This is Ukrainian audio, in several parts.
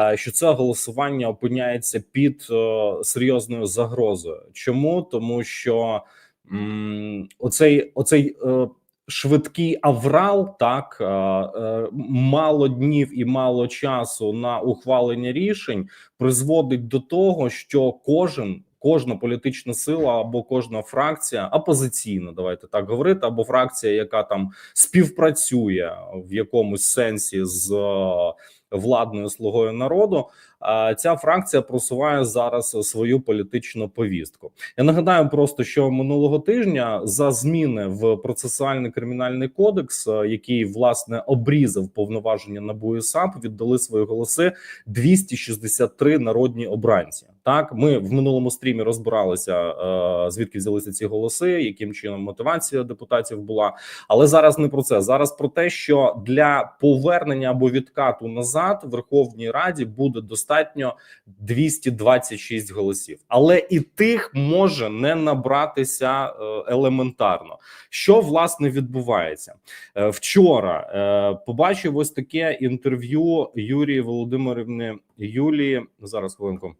е, що це голосування опиняється під е, серйозною загрозою. Чому тому, що оцей оцей е, швидкий аврал, так мало днів і мало часу на ухвалення рішень призводить до того, що кожен. Кожна політична сила або кожна фракція опозиційна, давайте так говорити, або фракція, яка там співпрацює в якомусь сенсі з владною слугою народу. а Ця фракція просуває зараз свою політичну повістку. Я нагадаю просто, що минулого тижня за зміни в процесуальний кримінальний кодекс, е, який власне обрізав повноваження НАБУ і САП, віддали свої голоси 263 народні обранці. Так, ми в минулому стрімі розбиралися, е, звідки взялися ці голоси, яким чином мотивація депутатів була. Але зараз не про це. Зараз про те, що для повернення або відкату назад в Верховній Раді буде достатньо 226 голосів, але і тих може не набратися е, елементарно. Що власне відбувається Е, вчора? Побачив ось таке інтерв'ю Юрії Володимирівни Юлії. Зараз хвилинку.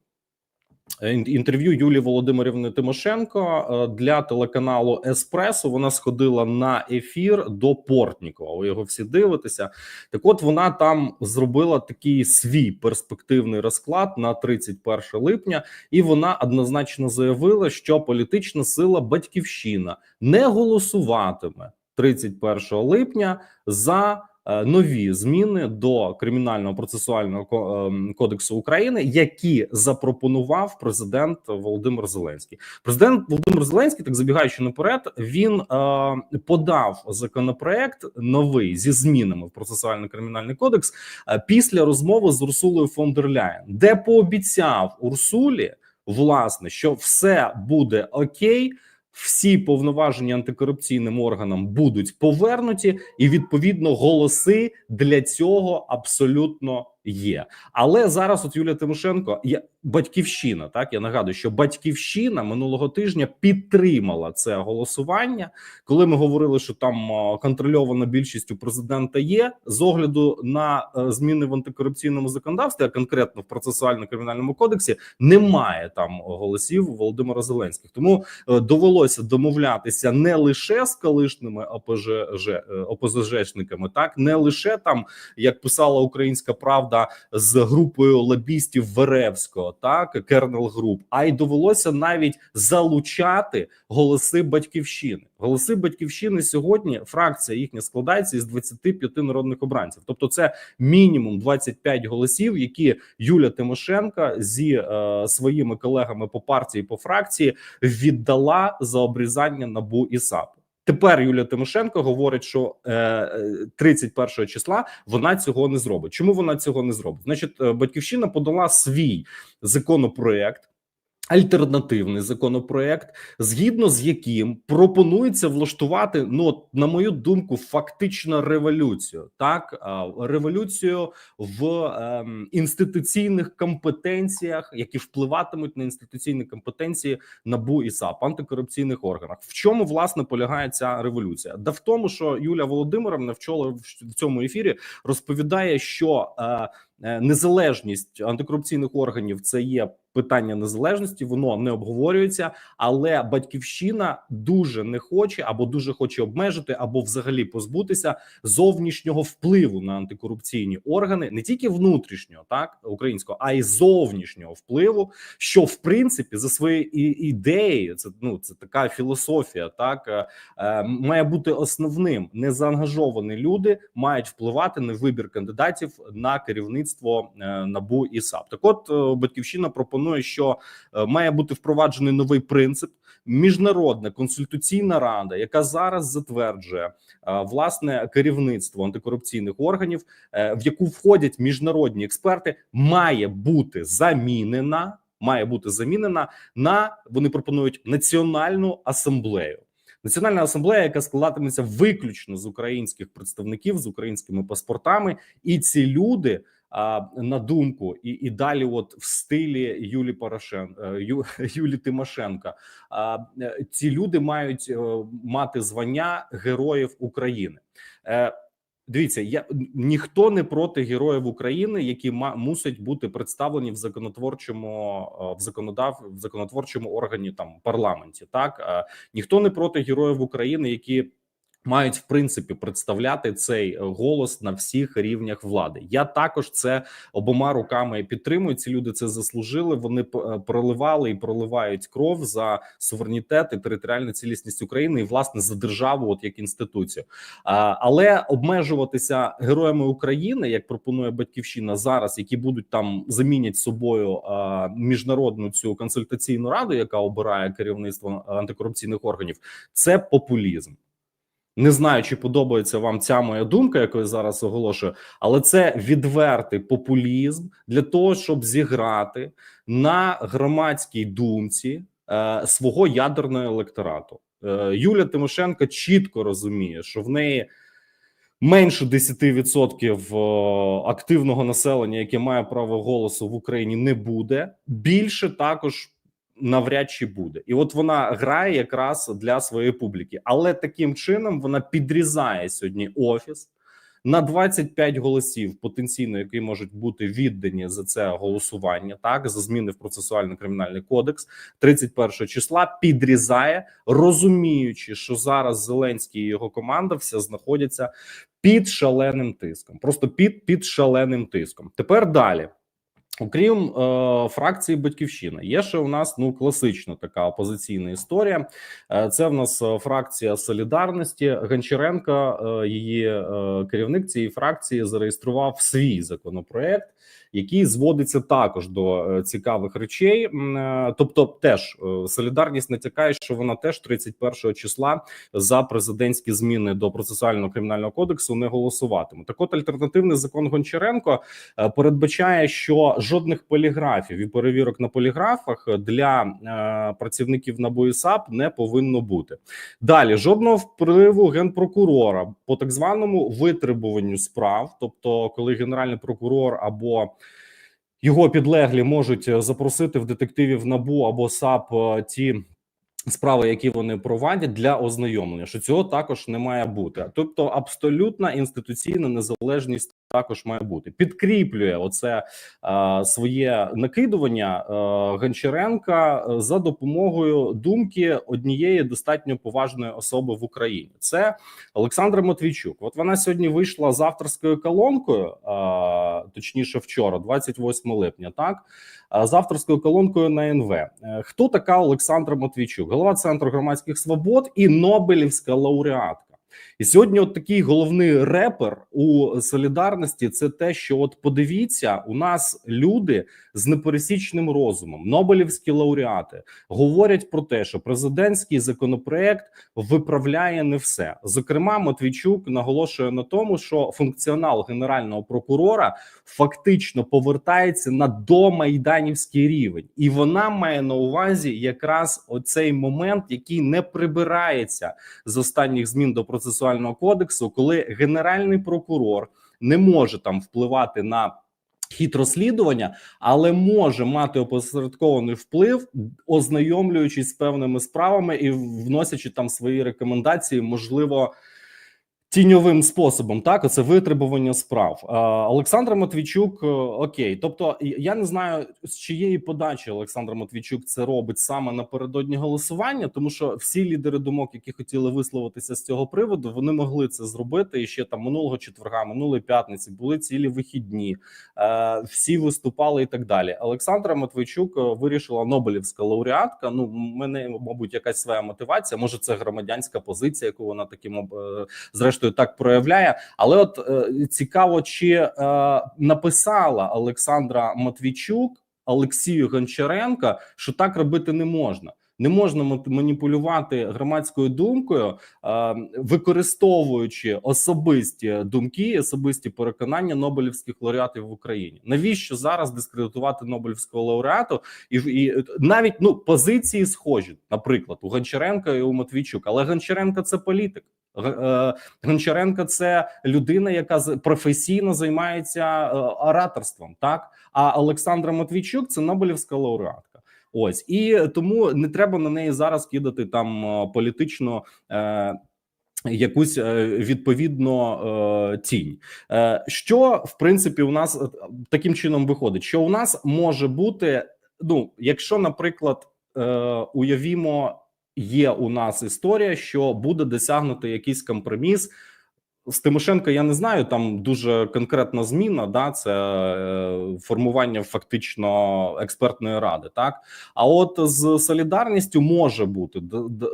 Ін- Інтерв'ю Юлії Володимирівни Тимошенко е, для телеканалу Еспресо. Вона сходила на ефір до Портнікова. Ви його всі дивитеся. Так, от вона там зробила такий свій перспективний розклад на 31 липня, і вона однозначно заявила, що політична сила Батьківщина не голосуватиме 31 липня за. Е, Нові зміни до кримінального процесуального ем, кодексу України, які запропонував президент Володимир Зеленський. Президент Володимир Зеленський, так забігаючи наперед, він е, подав законопроект новий зі змінами в процесуальний кримінальний кодекс е, після розмови з Урсулою фон дер Ляєн, де пообіцяв Урсулі власне, що все буде окей. Всі повноваження антикорупційним органам будуть повернуті, і відповідно голоси для цього абсолютно є. Але зараз, от Юлія Тимошенко, я батьківщина. Так я нагадую, що батьківщина минулого тижня підтримала це голосування, коли ми говорили, що там контрольована більшість у президента є з огляду на е, зміни в антикорупційному законодавстві, а конкретно в процесуально-кримінальному кодексі, немає там голосів Володимира Зеленських. Тому е, довелося домовлятися не лише з колишніми ОПЖ, е, ОПЗЖшниками, так не лише там, як писала Українська Правда, з групою лобістів Веревського, так Кернел Груп, а й довелося навіть залучати голоси батьківщини. Голоси батьківщини сьогодні. Фракція їхня складається із 25 народних обранців. Тобто, це мінімум 25 голосів, які Юля Тимошенка зі е, своїми колегами по партії по фракції віддала за обрізання набу і САП. Тепер Юлія Тимошенко говорить, що е, е, 31 числа вона цього не зробить. Чому вона цього не зробить? Значить, е, батьківщина подала свій законопроект. Альтернативний законопроект, згідно з яким пропонується влаштувати, ну на мою думку, фактично революцію, так революцію в ем, інституційних компетенціях, які впливатимуть на інституційні компетенції НАБУ і САП антикорупційних органах. В чому власне полягає ця революція? Да в тому, що Юля Володимировна вчора в в цьому ефірі розповідає, що е, е, незалежність антикорупційних органів це є питання незалежності, воно не обговорюється, але батьківщина дуже не хоче або дуже хоче обмежити, або взагалі позбутися зовнішнього впливу на антикорупційні органи, не тільки внутрішнього, так українського, а й зовнішнього впливу, що в принципі за своєю і- ідеєю, це ну це така філософія, так е, е, має бути основним. Незаангажовані люди мають впливати на вибір кандидатів на керівництво е, набу і САП. Так, от е, батьківщина пропонує, що е, має бути впроваджений новий принцип. Міжнародна консультаційна рада, яка зараз затверджує е, власне керівництво антикорупційних органів, е, в яку входять міжнародні експерти, має бути замінена. Має бути замінена на вони пропонують національну асамблею. Національна асамблея, яка складатиметься виключно з українських представників з українськими паспортами, і ці люди. На думку і, і далі, от в стилі Юлі Порошен е, Ю, Юлі Тимошенка, а е, ці люди мають е, мати звання Героїв України. Дивіться, я ніхто не проти героїв України, які ма, мусять бути представлені в законотворчому в законодав в законотворчому органі там парламенті. Так ніхто не проти героїв України, які мають в принципі представляти цей е, голос на всіх рівнях влади. Я також це обома руками підтримую. Ці люди це заслужили. Вони е, проливали і проливають кров за суверенітет і територіальну цілісність України і власне за державу, от як інституцію. Але обмежуватися героями України, як пропонує батьківщина зараз, які будуть там замінять собою міжнародну цю консультаційну раду, яка обирає керівництво антикорупційних органів, це популізм. Не знаю, чи подобається вам ця моя думка, яку я зараз оголошую, але це відвертий популізм для того, щоб зіграти на громадській думці е, свого ядерного електорату. Е, Юля Тимошенко чітко розуміє, що в неї менше 10% е, активного населення, яке має право голосу в Україні, не буде. Більше також навряд чи буде, і от вона грає якраз для своєї публіки, але таким чином вона підрізає сьогодні офіс на 25 голосів потенційно, які можуть бути віддані за це голосування, так за зміни в процесуально кримінальний кодекс 31 числа. Підрізає, розуміючи, що зараз Зеленський і його команда вся знаходяться під шаленим тиском, просто під під шаленим тиском. Тепер далі. Окрім е, фракції Батьківщина, є ще у нас ну класична така опозиційна історія. Е, це в нас е, фракція Солідарності. Гончаренко, е, її е, керівник цієї фракції, зареєстрував свій законопроект, який зводиться також до е, цікавих речей. Е, Тобто, теж е, солідарність натякає, що вона теж 31 числа за президентські зміни до процесуального кримінального кодексу не голосуватиме. Так, от альтернативний закон Гончаренко передбачає, що жодних поліграфів і перевірок на поліграфах для працівників НАБУ і САП не повинно бути. Далі жодного впливу генпрокурора по так званому витребуванню справ, тобто, коли генеральний прокурор або його підлеглі можуть е, запросити в детективів НАБУ або САП е, ті справи, які вони провадять для ознайомлення, що цього також не має бути. Тобто, абсолютна інституційна незалежність також має бути. Підкріплює оце е, своє накидування е, Гончаренка за допомогою думки однієї достатньо поважної особи в Україні. Це Олександра Матвійчук. От вона сьогодні вийшла з авторською колонкою, е, точніше, вчора, 28 липня, так з авторською колонкою на НВ. Е, Хто така Олександра Матвійчук? Голова центру громадських свобод і Нобелівська лауреатка. І сьогодні, от такий головний репер у солідарності, це те, що от подивіться, у нас люди з непересічним розумом, Нобелівські лауреати, говорять про те, що президентський законопроект виправляє не все. Зокрема, Матвійчук наголошує на тому, що функціонал генерального прокурора фактично повертається на домайданівський рівень, і вона має на увазі якраз оцей момент, який не прибирається з останніх змін до процесуального кодексу, коли генеральний прокурор не може там впливати на хід розслідування, але може мати опосередкований вплив, ознайомлюючись з певними справами і вносячи там свої рекомендації, можливо. Тіньовим способом, так оце витребування справ. Олександр Матвійчук, е, окей, тобто я не знаю з чиєї подачі Олександр Матвійчук це робить саме напередодні голосування, тому що всі лідери думок, які хотіли висловитися з цього приводу, вони могли це зробити і ще там минулого четверга, минулої п'ятниці були цілі вихідні, е, всі виступали і так далі. Олександра Матвійчук е, вирішила Нобелівська лауреатка. Ну, в мене, мабуть, якась своя мотивація. Може, це громадянська позиція, яку вона таким е, зрештою так проявляє. Але от е, цікаво, чи е, написала Олександра Матвійчук Олексію Гончаренка, що так робити не можна. Не можна маніпулювати громадською думкою, е, використовуючи особисті думки, особисті переконання Нобелівських лауреатів в Україні. Навіщо зараз дискредитувати Нобелівського лауреату? І, і навіть ну позиції схожі, наприклад, у Гончаренка і у Матвійчук, але Гончаренко це політик. Е, Гончаренко це людина, яка професійно займається е, ораторством, так а Олександра Матвійчук це Нобелівська лауреатка. Ось і тому не треба на неї зараз кидати там е, політично. Е, Якусь відповідно тінь, що в принципі у нас таким чином виходить, що у нас може бути. Ну, якщо, наприклад, уявімо, є у нас історія, що буде досягнути якийсь компроміс. З Тимошенко я не знаю. Там дуже конкретна зміна. Да, це е, формування фактично експертної ради. Так а от з солідарністю може бути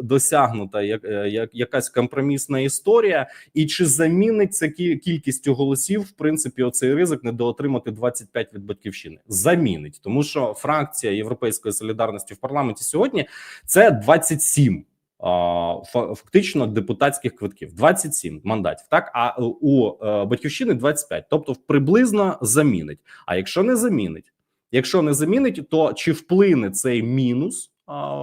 досягнута як, е, як якась компромісна історія, і чи замінить це кі- кількістю голосів, в принципі, оцей ризик недоотримати 25 від батьківщини. Замінить, тому що фракція Європейської солідарності в парламенті сьогодні це 27 а, фа- фактично депутатських квитків 27 мандатів. Так а у е, батьківщини 25, тобто приблизно замінить. А якщо не замінить, якщо не замінить, то чи вплине цей мінус?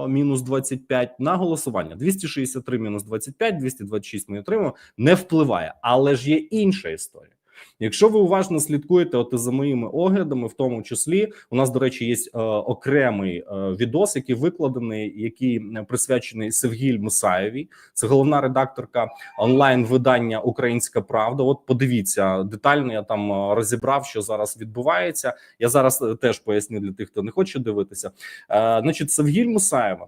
Мінус 25 на голосування 263 мінус 25, 226 ми отримаємо, не впливає, але ж є інша історія. Якщо ви уважно слідкуєте, от за моїми оглядами, в тому числі, у нас, до речі, є е, окремий е, відос, який викладений, який е, присвячений Севгіль Мусаєвій. Це головна редакторка онлайн видання Українська Правда. От подивіться детально. Я там е, розібрав, що зараз відбувається. Я зараз е, теж поясню для тих, хто не хоче дивитися. Е, значить, Севгіль Мусаєва.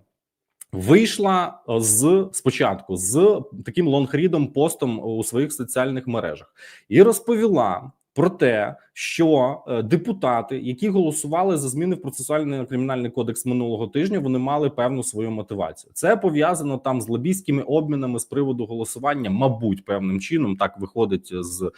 Вийшла е, з спочатку з таким лонгрідом постом у своїх соціальних мережах. І розповіла про те, що е, депутати, які голосували за зміни в процесуальний кримінальний кодекс минулого тижня, вони мали певну свою мотивацію. Це пов'язано там з лобійськими обмінами з приводу голосування, мабуть, певним чином так виходить з е,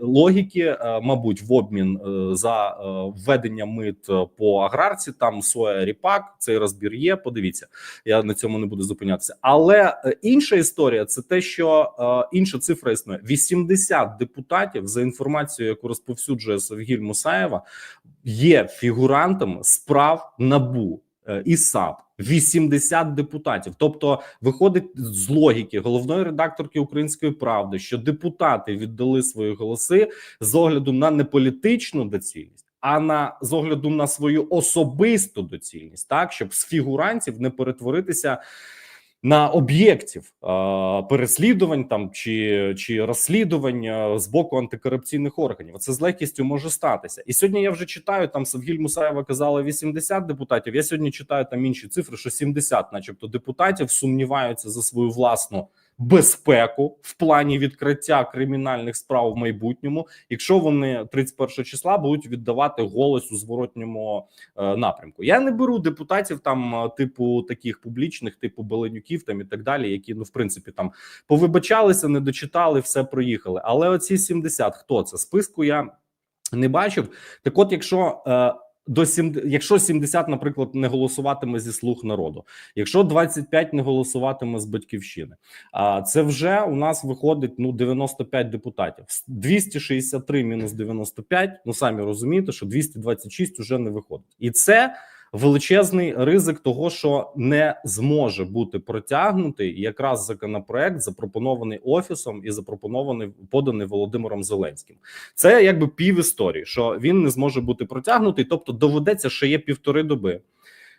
логіки, е, мабуть, в обмін е, за введення мит по аграрці. Там соя ріпак, цей розбір є. Подивіться, я на цьому не буду зупинятися. Але інша історія це те, що е, інша цифра існує: 80 депутатів за інформацією, яку розповсюджує Савгіль Мусаєва, є фігурантами справ набу е, і САП. 80 депутатів, тобто виходить з логіки головної редакторки Української правди, що депутати віддали свої голоси з огляду на не політичну доцільність, а на з огляду на свою особисту доцільність, так щоб з фігурантів не перетворитися на об'єктів переслідувань там чи, чи розслідувань з боку антикорупційних органів. Це з легкістю може статися. І сьогодні я вже читаю там Савгіль Мусаєва казала 80 депутатів. Я сьогодні читаю там інші цифри, що 70, начебто, депутатів сумніваються за свою власну безпеку в плані відкриття кримінальних справ в майбутньому, якщо вони 31 числа будуть віддавати голос у зворотньому е, напрямку. Я не беру депутатів там, е, типу таких публічних, типу Беленюків, там і так далі, які ну в принципі там повибачалися, не дочитали, все проїхали. Але оці 70, хто це списку? Я не бачив. Так, от, якщо е, до 7, якщо 70, наприклад, не голосуватиме зі слуг народу, якщо 25 не голосуватиме з батьківщини, а це вже у нас виходить ну 95 депутатів. 263 мінус 95, Ну самі розумієте, що 226 вже не виходить, і це величезний ризик того, що не зможе бути протягнутий якраз законопроект, запропонований офісом і запропонований поданий Володимиром Зеленським. Це якби пів історії, що він не зможе бути протягнутий, тобто доведеться, що є півтори доби.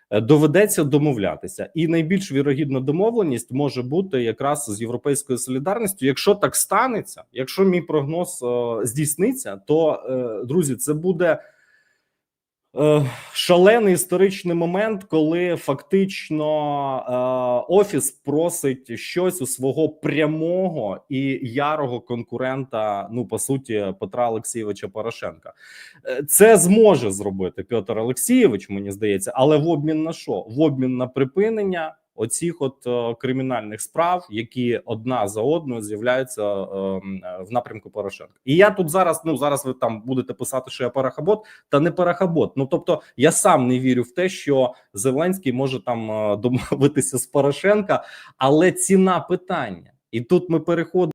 Е, Доведеться домовлятися, і найбільш вірогідна домовленість може бути якраз з європейською солідарністю. Якщо так станеться, якщо мій прогноз е, здійсниться, то е, друзі, це буде шалений історичний момент, коли фактично е, офіс просить щось у свого прямого і ярого конкурента. Ну по суті, Петра Олексійовича Порошенка. Е, Це зможе зробити Петр Олексійович, мені здається, але в обмін на що? В обмін на припинення. Оцих от е, кримінальних справ, які одна за одною з'являються е, е, в напрямку Порошенка, і я тут зараз. Ну зараз ви там будете писати, що я парахабот, та не парахабот. Ну тобто я сам не вірю в те, що Зеленський може там домовитися з Порошенка, але ціна питання, і тут ми переходимо.